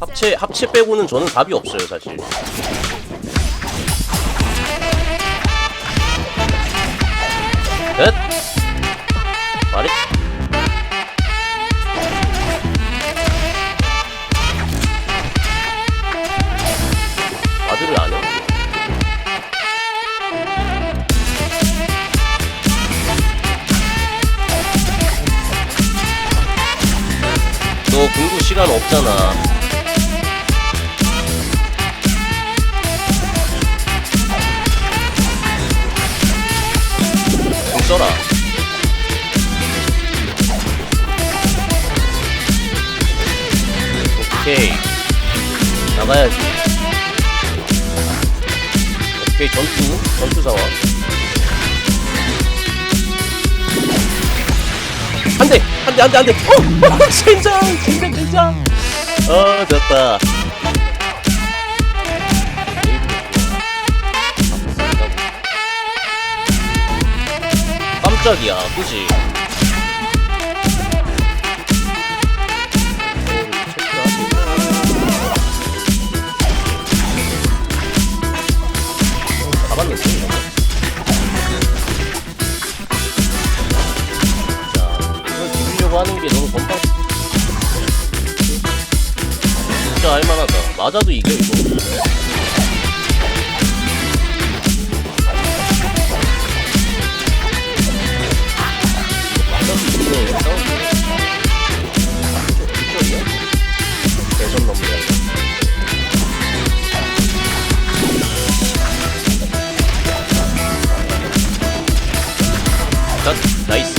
합체 합체 빼고는 저는 답이 없어요 사실. 끝. 말했. 아들을 안 해? 너 공부 시간 없잖아. 나가야지. 오케이, 전투. 전투 상황. 안 돼! 안 돼, 안 돼, 안 돼! 어! 진짜! 진짜, 진짜! 어, 됐다. 깜짝이야, 그지? 맞아도 이겨, 이거. 맞아도 나이스.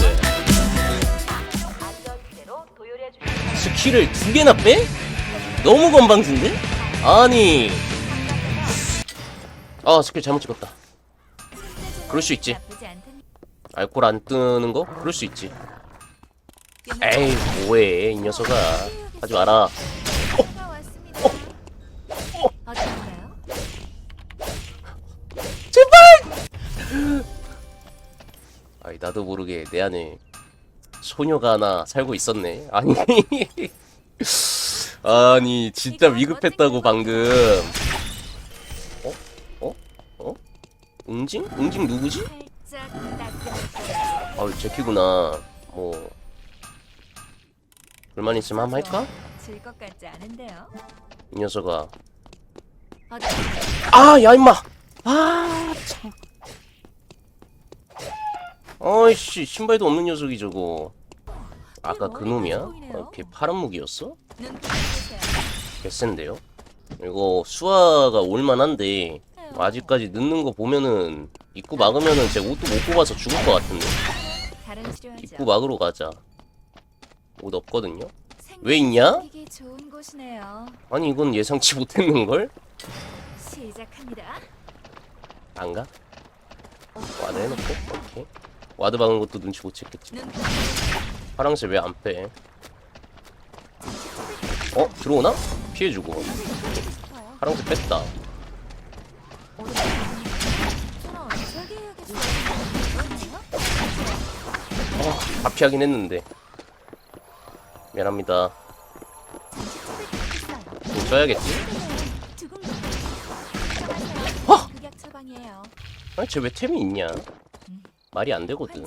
스킬을 두 개나 빼? 너무 건방진데? 아니. 아, 스킬 잘못 찍었다. 그럴 수 있지. 알콜 안 뜨는 거? 그럴 수 있지. 에이, 뭐해, 이 녀석아. 하지 마라. 가 왔습니다. 어떤가요? 아이, 나도 모르게 내 안에 소녀가 하나 살고 있었네. 아니. 아니, 진짜 위급했다고, 방금. 어? 어? 어? 응징? 응징 누구지? 아우 제키구나 뭐 불만 있으면 한번 할까? 질것 같지 않은데요. 이 녀석아? 아 야 임마 아참 어이씨 신발도 없는 녀석이 저거 아까 그 놈이야? 어, 걔 파란 무기였어? 눈. 개센데요? 이거 수화가 올만한데 아직까지 늦는 거 보면은 입구 막으면은 제 옷도 못 뽑아서 죽을 것 같은데. 입구 막으러 가자 옷 없거든요? 왜 있냐? 아니 이건 예상치 못했는걸? 시작합니다. 안 가? 와드 해놓고 오케이 와드 박은 것도 눈치 못 챘겠지 눈 파랑새 왜 안 빼? 어? 들어오나? 피해주고. 파랑새 뺐다. 어, 다 피하긴 했는데 미안합니다 어! 극약 처방이에요. 아니 쟤왜 템이 있냐 말이 안 되거든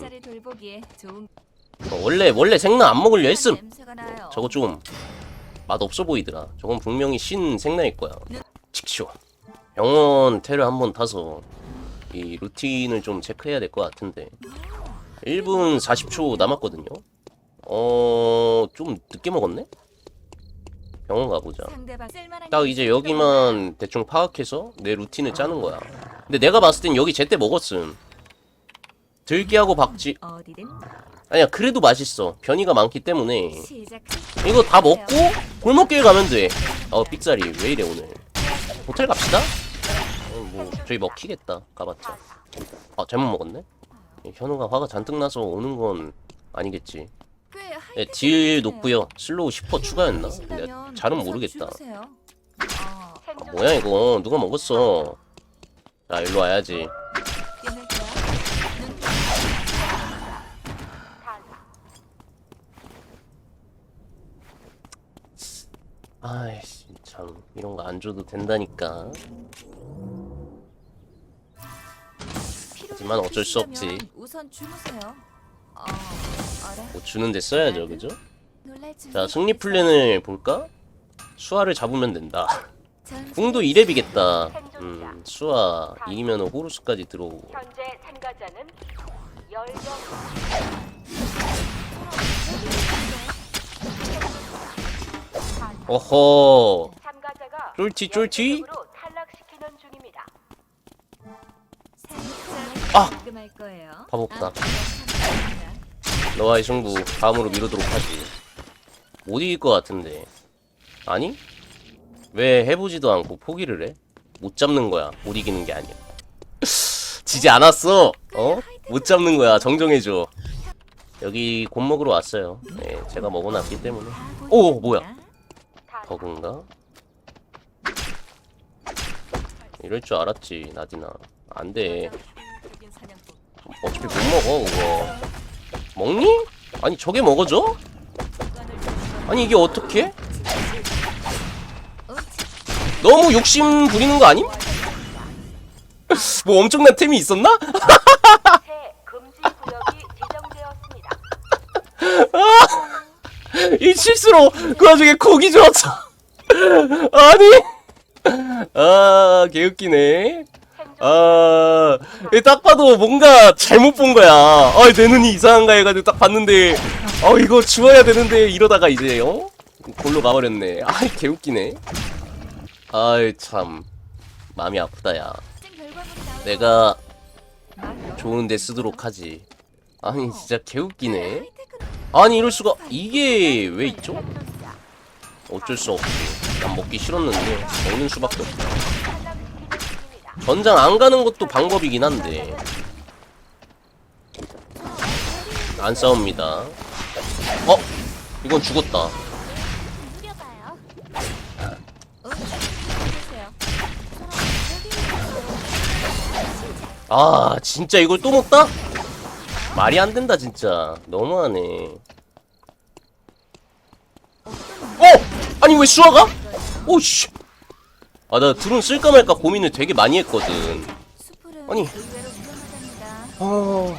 어, 원래 원래 생나 안 먹으려 했음. 저거 좀 맛없어 보이더라. 저건 분명히 신 생나일 거야. 칙쇼. 병원 테를 한번 타서 이 루틴을 좀 체크해야 될 것 같은데. 1분 40초 남았거든요. 어, 좀 늦게 먹었네? 병원 가보자. 딱게 이제 여기만 대충 파악해서 내 루틴을 짜는 거야. 근데 내가 봤을 땐 여기 제때 먹었음. 들기하고 박지. 아니야, 그래도 맛있어. 변이가 많기 때문에. 이거 다 먹고 골목길 가면 돼. 어 삑사리 왜 이래 오늘? 호텔 갑시다. 어, 뭐 저희 먹히겠다. 가봤자. 아 잘못 먹었네. 이 현우가 화가 잔뜩 나서 오는 건 아니겠지. 하이테크 딜. 높고요. 슬로우 10% 추가였나? 근데 잘은 모르겠다. 어, 아, 뭐야 이거 누가 먹었어? 자 일로 와야지. 끊을게요. 눈 아이씨 참 이런 거 안 줘도 된다니까. 하지만 어쩔 수 없지. 우선 주무세요. 어? 뭐 주는데 써야죠, 그죠? 놀랄 준비 자 승리 플랜을 볼까? 수아를 잡으면 된다. 전 궁도 2렙이겠다. 음, 수아 이기면 호루스까지 들어오고. 현재 참가자는 10명 어허. 참가자가 쫄티, 쫄티? 탈락시키는 중입니다. 아! 거예요. 아, 감사합니다. 너와의 승부 다음으로 미루도록 하지. 못 이길 것 같은데. 아니? 왜 해보지도 않고 포기를 해? 못 잡는 거야. 못 이기는 게 아니야. 지지 않았어. 어? 못 잡는 거야. 정정해줘. 여기 곰 먹으러 왔어요. 네, 제가 먹어놨기 때문에. 다 오. 뭐야? 다 버그인가? 이럴 줄 알았지, 나디나. 안 돼. 어차피 못 먹어, 그거. 먹니? 아니, 저게 먹어져? 아니, 이게 어떻게? 너무 욕심 부리는 거 아님? 뭐 엄청난 템이 있었나? 새 금지 구역이 지정되었습니다. 이 실수로 그 와중에 고기 주었어. 아니? 아, 개웃기네. 아, 이딱 봐도 뭔가 잘못 본 거야. 아, 내 눈이 이상한가 해가지고 딱 봤는데, 어, 이거 주워야 되는데 이러다가 이제, 어? 골로 가버렸네. 아이, 개웃기네. 아이, 참. 마음이 아프다, 야. 내가 좋은 데 쓰도록 하지. 아니, 진짜 개웃기네. 아니, 이럴 수가, 이게 왜 있죠? 어쩔 수 없지. 난 먹기 싫었는데, 먹는 수밖에 없다. 전장 안 가는 것도 방법이긴 한데 안 싸웁니다. 어? 이건 죽었다. 아 진짜 이걸 또 먹다? 말이 안 된다 진짜. 너무하네. 어? 아니 왜 수아가? 오씨. 아나 드론 쓸까 말까 고민을 되게 많이 했거든. 아니. 어.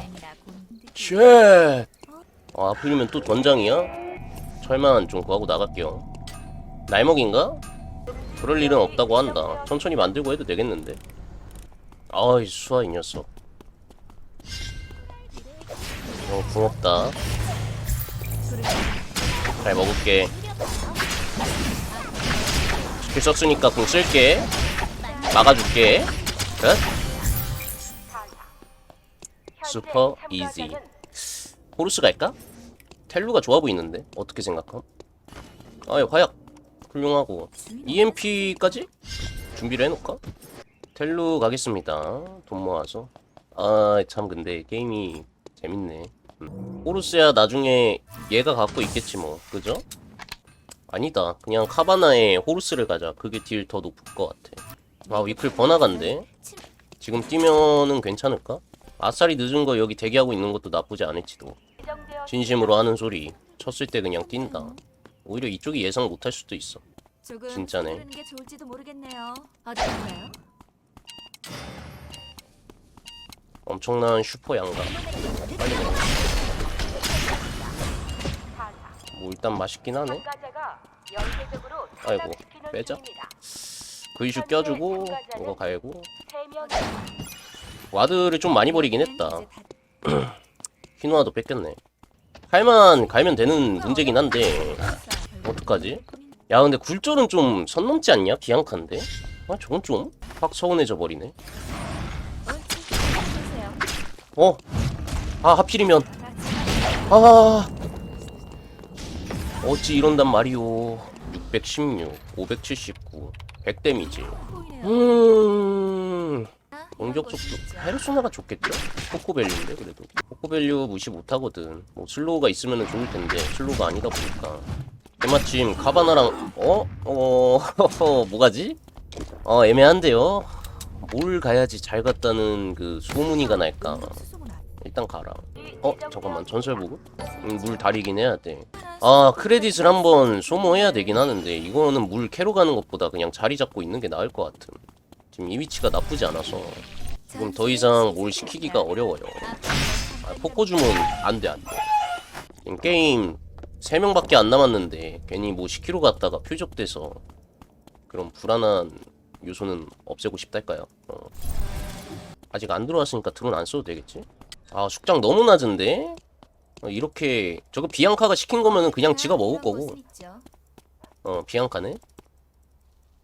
쉣. 아, 하필이면 또 전장이야? 철만 좀 구하고 나갈게요. 날먹인가? 그럴 일은 없다고 한다. 천천히 만들고 해도 되겠는데. 아이, 수아 이 녀석. 어, 붕없다. 잘 먹을게. 스킬 썼으니까 궁 쓸게. 막아줄게. 끝. 슈퍼 이지. 호루스 갈까? 텔루가 좋아 보이는데 어떻게 생각함? 아예 화약 훌륭하고 EMP까지 준비를 해놓을까? 텔루 가겠습니다. 돈 모아서. 아 참 근데 게임이 재밌네. 음. 호루스야 나중에 얘가 갖고 있겠지 뭐 그죠? 아니다 그냥 카바나에 호루스를 가자 그게 딜 더 높을 것 같아. 아 위클 번화간데 지금 뛰면은 괜찮을까? 아싸리 늦은 거 여기 대기하고 있는 것도 나쁘지 않을지도. 진심으로 하는 소리 쳤을 때 그냥 뛴다. 오히려 이쪽이 예상 못할 수도 있어. 진짜네. 엄청난 슈퍼 양가. 빨리 먹어. 뭐 일단 맛있긴 하네. 아이고, 빼자. 그 이슈 껴주고 이거 갈고 와드를 좀 많이 버리긴 했다. 휘노아도 뺏겼네. 할만 갈면 되는 문제긴 한데 어떡하지? 야 근데 굴절은 좀 선 넘지 않냐? 비앙카인데? 아 저건 좀 확 서운해져 버리네. 어? 아 하필이면 아 어찌 이런단 말이오 616 579 100 데미지. 음 아, 공격 속도. 페르소나가 좋겠죠? 코코밸류인데 그래도 코코밸류 무시 못하거든 뭐 슬로우가 있으면 좋을 텐데 슬로우가 아니다 보니까 때마침 카바나랑 어? 어? 뭐가지? 어 애매한데요? 뭘 가야지 잘 갔다는 그 소문이가 날까 일단 가라. 어 잠깐만 전설 보급? 음, 물 다리긴 해야 돼아 크레딧을 한번 소모해야 되긴 하는데 이거는 물 캐로 가는 것보다 그냥 자리 잡고 있는 게 나을 것 같음. 지금 이 위치가 나쁘지 않아서. 지금 더 이상 뭘 시키기가 어려워요. 아, 포코 주문 안돼 안돼. 지금 게임 3명밖에 안 남았는데 괜히 뭐 10kg 갔다가 표적돼서 그런 불안한 요소는 없애고 싶달까요? 어. 아직 안 들어왔으니까 드론 안 써도 되겠지? 아 숙장 너무 낮은데? 어, 이렇게 저거 비앙카가 시킨 거면은 그냥 지가 먹을 거고. 어 비앙카네?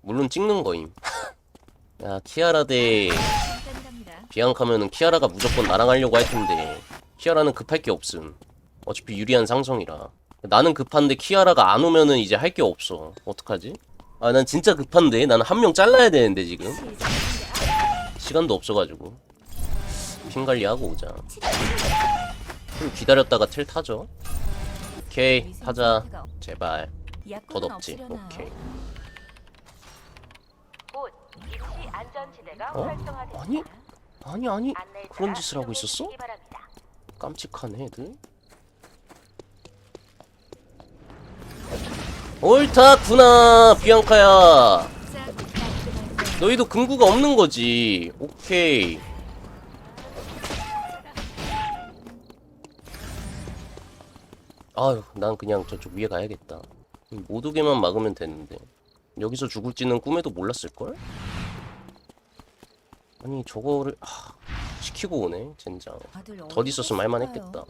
물론 찍는 거임. 야 키아라 대 비앙카면은 키아라가 무조건 나랑 하려고 할 텐데. 키아라는 급할 게 없음. 어차피 유리한 상성이라. 나는 급한데 키아라가 안 오면은 이제 할 게 없어. 어떡하지? 아 난 진짜 급한데. 나는 한 명 잘라야 되는데 지금. 시간도 없어가지고 핑 관리하고 오자. 좀 기다렸다가 텔 타죠. 오케이 타자. 제발. 덧 없지. 오케이. 어? 아니? 아니 아니. 그런 짓을 하고 있었어? 깜찍한 애들. 옳다구나 비앙카야. 너희도 근구가 없는 거지. 오케이 아유 난 그냥 저쪽 위에 가야겠다 못 오게만 막으면 되는데 여기서 죽을지는 꿈에도 몰랐을걸? 아니 저거를 하, 시키고 오네 젠장 더 있었으면 할만했겠다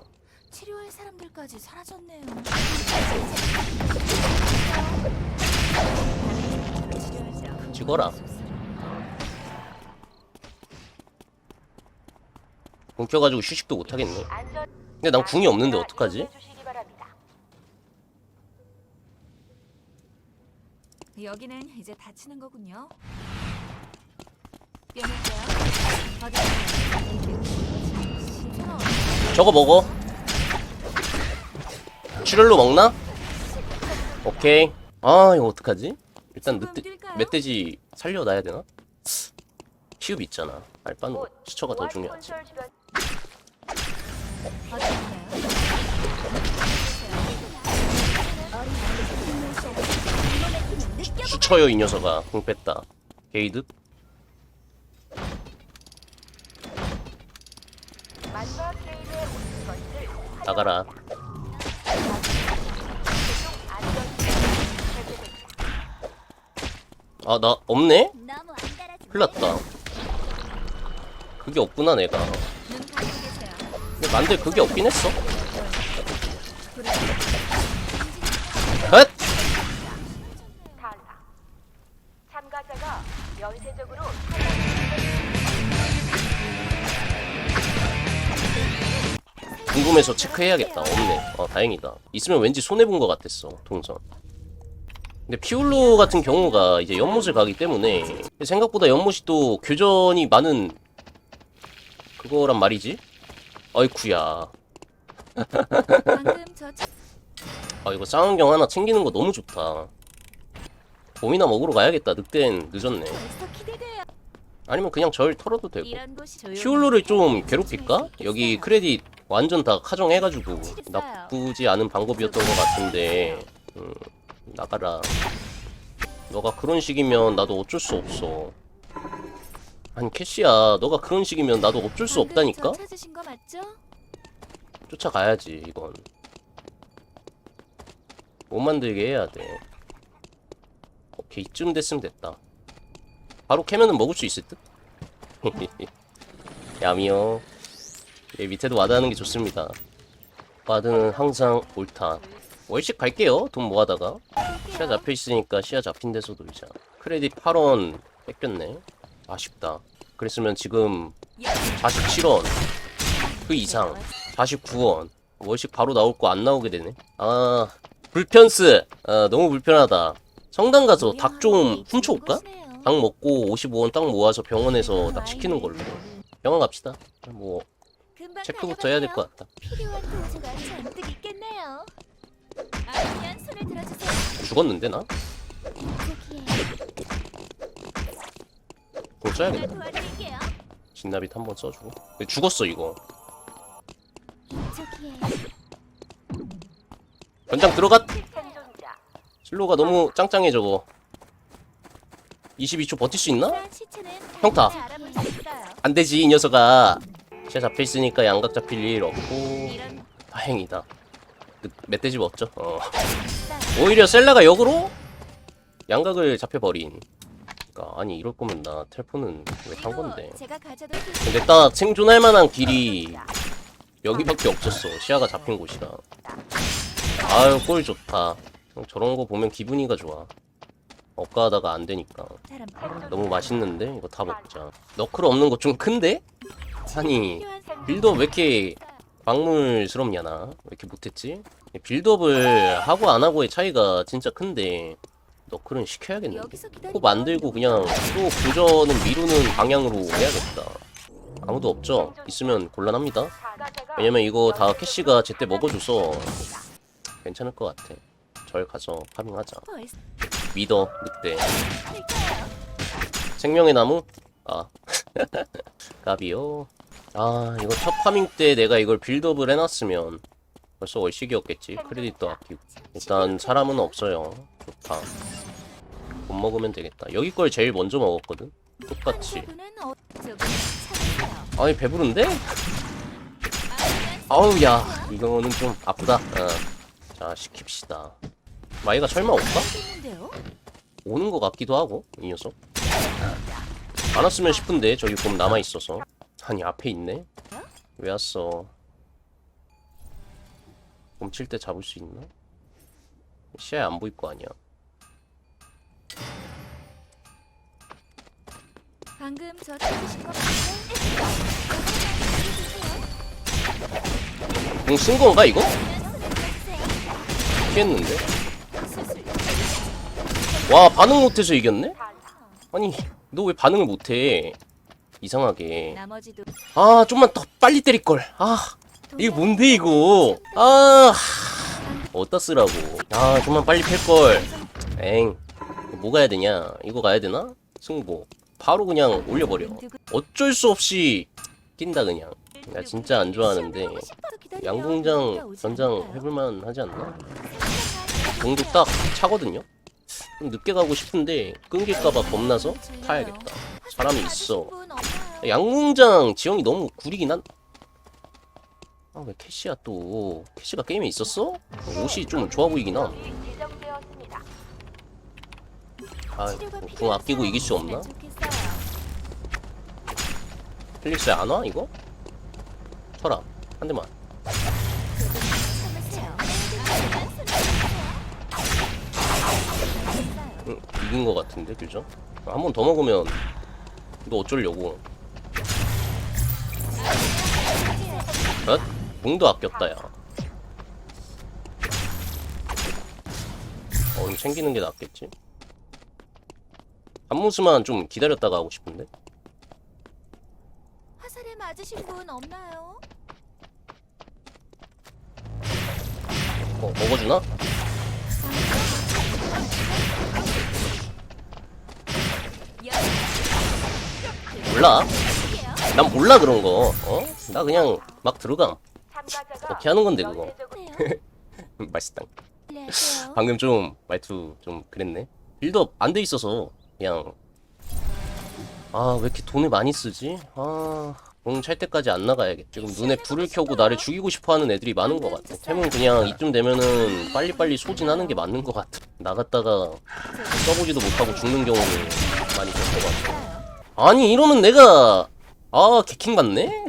치료할 사람들까지 사라졌네요. 찍어라. 굶겨가지고 휴식도 못하겠네 근데 난 궁이 없는데 어떡하지? 여기는 이제 다치는 거군요. 저거 먹어 출혈로 먹나? 오케이 아 이거 어떡하지? 일단 뛸까요? 멧돼지 살려놔야 되나? 피읍 있잖아 알바노 곧 수처가 더 중요하지 수처요 이 녀석아 궁 뺐다 게이드 나가라 아 나 없네? 너무 안 달아지네. 큰일 났다 그게 없구나 내가. 근데 만들 그게 없긴 했어 궁금해서 체크해야겠다. 없네. 어, 다행이다. 있으면 왠지 손해본 것 같았어, 동선. 근데 피울로 같은 경우가 이제 연못을 가기 때문에 생각보다 연못이 또 교전이 많은 그거란 말이지? 어이쿠야. 차- 아, 이거 쌍안경 하나 챙기는 거 너무 좋다. 봄이나 먹으러 가야겠다. 늑대는 늦었네. 아니면 그냥 절 털어도 되고. 피올로를 좀 괴롭힐까? 여기 크레딧 완전 다 카정해가지고 나쁘지 않은 방법이었던 것 같은데. 음, 나가라. 너가 그런 식이면 나도 어쩔 수 없어. 아니 캐시야 너가 그런 식이면 나도 어쩔 수 없다니까? 쫓아가야지 이건. 못 만들게 해야 돼. 오케이 이쯤 됐으면 됐다 바로 캐면은 먹을 수 있을 듯? 야미요. 예, 밑에도 와드하는 게 좋습니다. 와드는 항상 옳다. 월식 갈게요. 돈 모아다가. 시야 잡혀있으니까 시야 잡힌 데서 놀자. 크레딧 8원 뺏겼네. 아쉽다. 그랬으면 지금 47원. 그 이상. 49원. 월식 바로 나올 거 안 나오게 되네. 아 불편스. 아 너무 불편하다. 성당 가서 닭 좀 훔쳐올까? 닭 먹고 55원 딱 모아서 병원에서 딱 시키는 걸로. 병원 갑시다. 뭐 체크부터 해야 될 것 같다. 필요한 도구가 잔뜩 있겠네요. 아니면 손을 들어주세요. 죽었는데 나? 공 제가 써야겠다 도와드릴게요. 진나빗 한 번 써주고. 근데 죽었어 이거. 연장 들어갔 슬로가 너무 짱짱해 저거 22초 버틸 수 있나? 한 평타. 있어요. 안 되지 이 녀석아. 시야 잡혀있으니까 양각 잡힐 일 없고. 다행이다. 그, 멧돼지 먹죠? 어. 오히려 셀라가 역으로 양각을 잡혀버린. 그러니까 아니 이럴 거면 나 텔포는 왜탄 건데? 근데 딱 생존할 만한 길이 여기밖에 없었어. 시야가 잡힌 곳이라. 아유 꼴 좋다. 저런 거 보면 기분이가 좋아 업가하다가 안 되니까 너무 맛있는데 이거 다 먹자 너클 없는 거 좀 큰데? 아니 빌드업 왜 이렇게 광물스럽냐 나? 왜 이렇게 못했지? 빌드업을 하고 안 하고의 차이가 진짜 큰데 너클은 시켜야겠는데 코 만들고 그냥 또 교전은 미루는 방향으로 해야겠다 아무도 없죠? 있으면 곤란합니다 왜냐면 이거 다 캐시가 제때 먹어줘서 괜찮을 것 같아 절 가서 파밍하자 믿어 늑대? 생명의 나무? 아. 까비요. 아 이거 첫 파밍 때 내가 이걸 빌드업을 해놨으면 벌써 월식이었겠지. 크레딧도 아끼고. 일단 사람은 없어요. 좋다. 못 먹으면 되겠다. 여기 걸 제일 먼저 먹었거든? 똑같이. 아니 배부른데? 아우 야. 이거는 좀 아프다. 어. 자 시킵시다 마이가 설마 올까? 오는 것 같기도 하고 이 녀석 안 왔으면 싶은데 저기 곰 남아있어서 아니 앞에 있네 왜 왔어 곰 칠 때 잡을 수 있나? 시야에 안 보일 거 아니야 방금 저 찾으신 거 맞죠? 공쓴 건가 이거? 피했는데 수술 와 반응 못해서 이겼네? 아니 너 왜 반응을 못해? 이상하게. 아 좀만 더 빨리 때릴걸. 아 이게 뭔데 이거? 아 어디다 쓰라고? 아 좀만 빨리 팰걸. 엥. 뭐 가야 되냐? 이거 가야 되나? 승보 바로 그냥 올려버려. 어쩔 수 없이 낀다 그냥. 나 진짜 안 좋아하는데 양궁장 전장 해볼만 하지 않나? 공도 딱 차거든요 좀 늦게 가고 싶은데 끊길까봐 겁나서 타야겠다 사람이 있어 양궁장 지형이 너무 구리긴 한. 아 왜 캐시야 또? 캐시가 게임에 있었어? 옷이 좀 좋아 보이긴 함. 적이 지정되었습니다. 아, 궁 아끼고 이길 수 없나? 플릭스 안 와? 이거? 쳐라 한 대만. 응, 이긴 거 같은데 그죠? 한번 더 먹으면 이거 어쩌려고? 엇? 궁도 아꼈다 야. 어, 이거 챙기는 게 낫겠지? 한무스만 좀 기다렸다가 하고 싶은데? 화살에 맞으신 분 없나요? 어, 먹어주나? 몰라. 난 몰라 그런 거. 어? 나 그냥 막. 참가자가 어떻게 하는 건데, 그거? 맛있다. 방금 좀 말투 좀 그랬네. 빌드업 안 돼 있어서 그냥 아 왜 이렇게 돈을 많이 쓰지? 아 공찰 때까지 안 나가야겠. 지금 눈에 불을 켜고 나를 죽이고 싶어하는 애들이 많은 것 같아. 템은 그냥 이쯤 되면은 빨리빨리 소진하는 게 맞는 것 같아. 나갔다가 써보지도 못하고 죽는 경우를 많이 같아. 아니 이러면 내가 아 개킹 받네?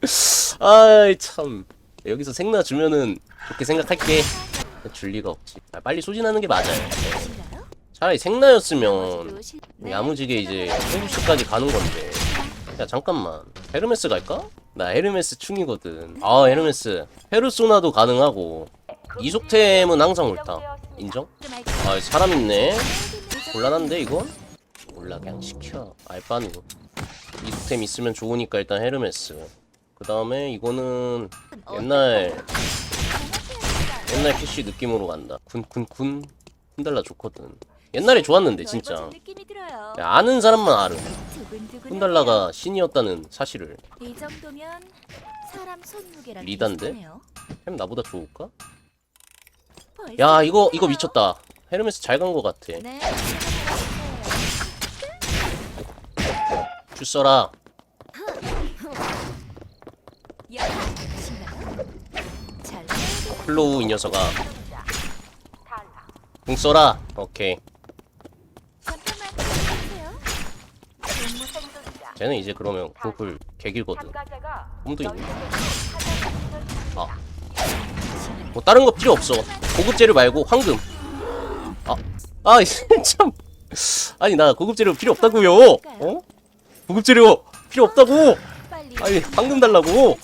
아이 참 여기서 생나 주면은 그렇게 생각할게. 줄 리가 없지. 아, 빨리 소진하는 게 맞아요. 차라리 생나였으면. 야무지게 이제 호루스까지 가는 건데. 야 잠깐만. 헤르메스 갈까? 나 헤르메스 충이거든. 아 헤르메스. 페르소나도 가능하고 이속템은 항상 옳다. 인정? 아 사람 있네. 곤란한데 이건? 몰라 그냥 시켜. 알바는 이속템 있으면 좋으니까 일단 헤르메스. 그 다음에 이거는 옛날 옛날 캐시 느낌으로 간다. 쿤쿤쿤 쿤달라 좋거든. 옛날에 좋았는데 진짜. 야, 아는 사람만 알음. 쿤달라가 신이었다는 사실을. 이 리단데? 햄 나보다 좋을까? 야 이거 이거. 미쳤다 헤르메스 잘간거 같아 네. 주 써라 신나요? 잘 나가게. 플로우 이 녀석아. 궁 써라 오케이. 쟤는 이제 그러면 그걸 개길거든 꿈도 있네. 연쇄적으로 사살을 아. 했습니다. 뭐 다른 거 필요 없어 고급 재료 말고 황금 아, 아아참 아니 나 고급 재료 필요 없다고요 어 고급 재료 필요 없다고. 아니 황금 달라고.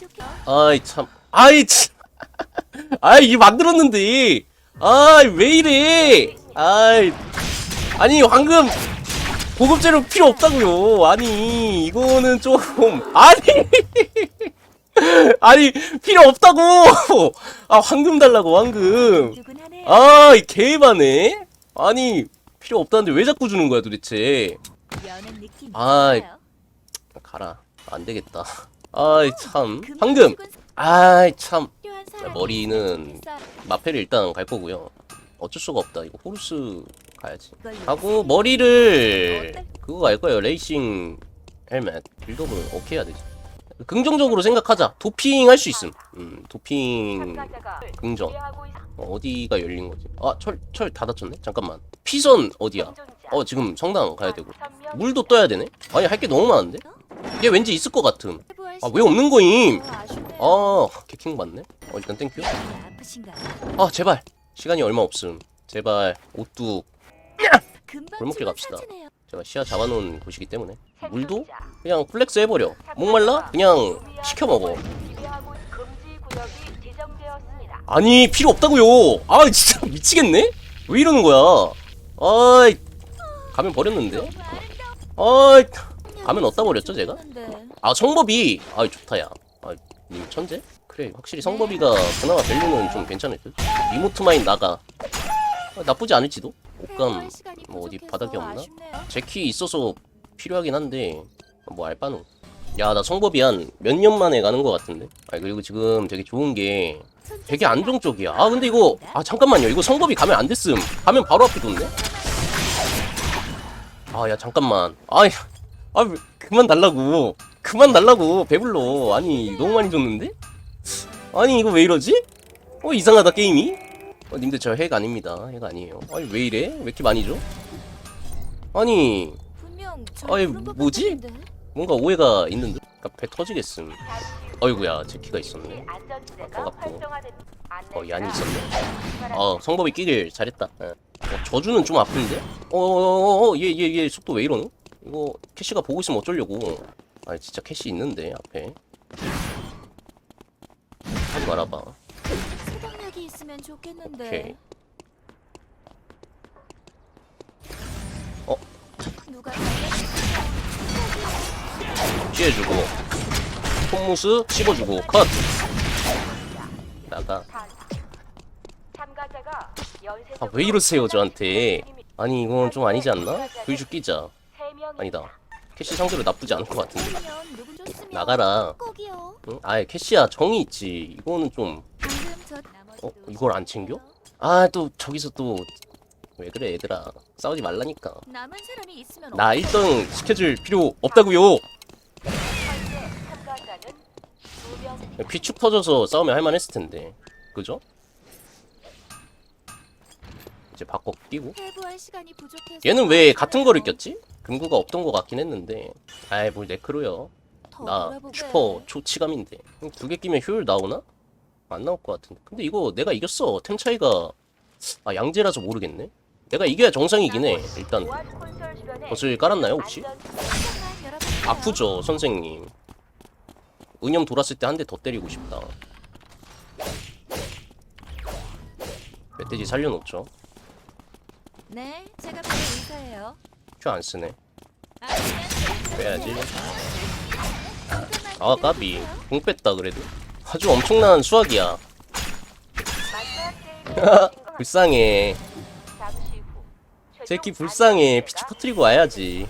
아이 참 아이 참 아이 이 만들었는데 아이 왜 이래 아이 아니 황금 고급 재료 필요 없다고요 아니 이거는 좀 아니 아니 필요 없다고 아 황금 달라고 황금. 아이 개바네 아니 필요 없다는데 왜 자꾸 주는 거야 도대체. 아이. 가라 안 되겠다 아이 참 금방 황금 아이 참 머리는. 마페를 일단 갈 거고요. 어쩔 수가 없다. 이거 호루스 가야지. 하고 머리를 그거 갈 거예요. 레이싱 헬멧 빌드업을 어떻게 해야 되지? 긍정적으로 생각하자. 도핑 할 수 있음. 음, 도핑 긍정. 어, 어디가 열린 거지? 아, 철, 철 닫았졌네? 잠깐만. 피선 어디야? 어, 지금 성당 가야 되고. 선명 물도 떠야 되네? 아니, 할 게 너무 많은데? 얘 왠지 있을 것 같음. 해부할 아, 왜 없는 거임? 아, 개킹 맞네? 어, 일단 땡큐. 아 제발 시간이 얼마 없음 제발 오뚝 골목길 갑시다. 제가 시야 잡아놓은 곳이기 때문에 물도. 그냥 플렉스 해버려 목말라 그냥 시켜 먹어. 아니 필요 없다고요 아 진짜 미치겠네 왜 이러는 거야 아이 가면 버렸는데 아이 가면 어디다 버렸죠, 제가? 있었는데. 아 성법이 아 좋다 야 아님 천재? 그래 확실히 성법이가 그나마 밸류는 좀 괜찮을 듯. 리모트 마인 나가. 아, 나쁘지 않을지도? 옷감 시간이 뭐 어디 바닥이 없나? 제키 있어서 필요하긴 한데 뭐 알바노. 야나 성법이 한 몇 년 만에 가는 것 같은데? 아 그리고 지금 되게 좋은 게 되게 안정적이야. 아 근데 이거 아 잠깐만요. 이거 성법이 가면 안 됐음. 가면 바로 앞에 뒀네? 아야 잠깐만. 아이 아 왜- 그만 달라고 그만 달라고 배불러 아니 너무 많이 줬는데 아니 이거 왜 이러지 어 이상하다 게임이 어 님들 저 핵 아닙니다 핵 아니에요 아니 왜 이래 왜 이렇게 많이 줘 아니 것 뭐지? 뭔가 오해가 있는 듯? 그러니까 배 터지겠음. 어이구야, 제키가 있었네. 안전지대가 아깝고. 활성화됩니다. 어, 얀이. 있었네. 어, 성법이 끼길 잘했다. 예. 어, 저주는 좀 아픈데? 어어어어, 얘, 얘, 얘 속도 왜 이러노? 이거 캐시가 보고 있으면 어쩌려고. 아, 진짜 캐시 있는데, 앞에. 하지 말아봐. 소방력이 있으면 좋겠는데. 오케이. 어? 누가 피해주고. 톱무스 씹어주고, 컷! 나가. 탈락. 참가자가 아, 왜 이러세요, 저한테. 아니, 이건 좀 아니지 않나? 불주 끼자. 아니다. 캐시 상대로 나쁘지 않을 것 같은데. 나가라. 응? 아예 캐시야 정이 있지. 이거는 좀. 어? 이걸 안 챙겨? 아 또 저기서 또 왜 그래 얘들아 싸우지 말라니까. 나 어떡해. 1등 시켜줄 필요 없다고요. 두 명. 피축 터져서 싸우면 할만했을 텐데. 그죠? 이제 바꿔 끼고. 얘는 왜 같은 거를 꼈지? 금구가 없던 것 같긴 했는데. 아이 뭘 네크로요. 더 나. 슈퍼 초치감인데 두 개 끼면 효율 나오나? 안 나올 것 같은데 근데 이거 내가 이겼어 템 차이가 아 양재라서 모르겠네 내가 이겨야 정상이긴 해 일단 버슬 깔았나요 혹시? 아프죠 선생님 은염 돌았을 때 한 대 더 때리고 싶다 멧돼지 살려놓죠 네, 제가 바로 의사예요. 큐 안 쓰네. 아, 그냥 빼야지. 잠깐만 아 까비. 공 뺐다 그래도. 아주 엄청난 수학이야. 불쌍해. 최종 불쌍해. 피치 터트리고 와야지.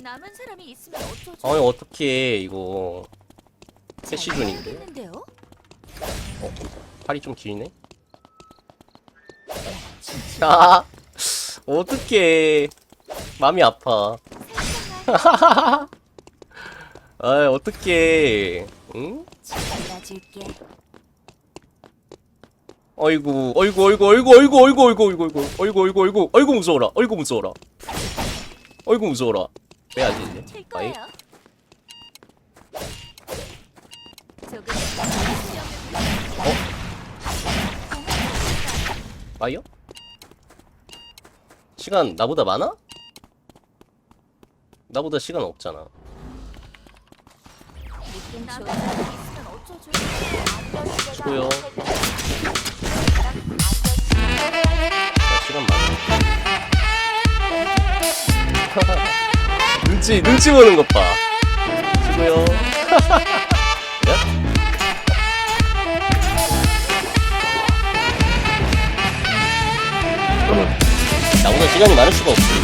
남은 사람이 있으면 어쩌죠? 아니 어떻게 이거. 캐시 존인데. 해야겠는데요? 팔이 좀 길네 아 어떻게 마음이 아파 아 어떻게 응? 잘라줄게. 어이구 어이구 어이구 어이구 어이구 어이구 어이구 어이구 어이구 어이구 어이구 어이구 어이구 무서워라 어이구 무서워라 어이구 무서워라 빼야지 이제 칠 아이 거예요. 조금 아이요? 시간 나보다 많아? 나보다 시간 없잖아. 좋고요. 시간 많아. 눈치 눈치 보는 것 봐. 좋고요. 나보다 시간이 많을 수가 없지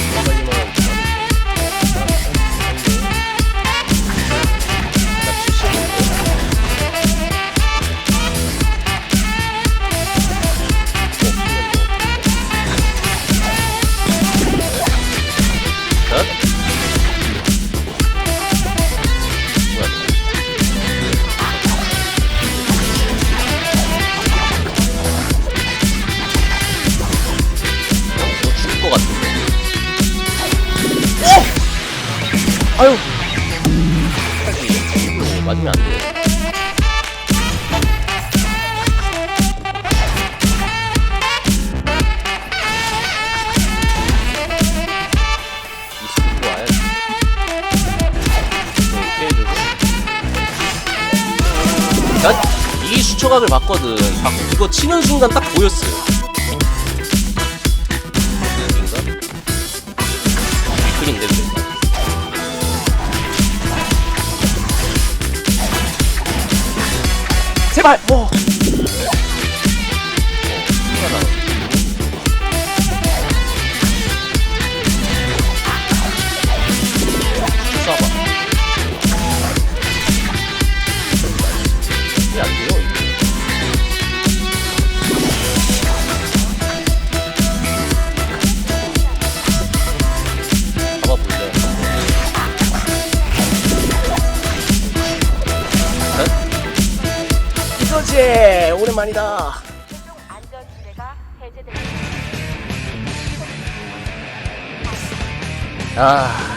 제발! 뭐! 아.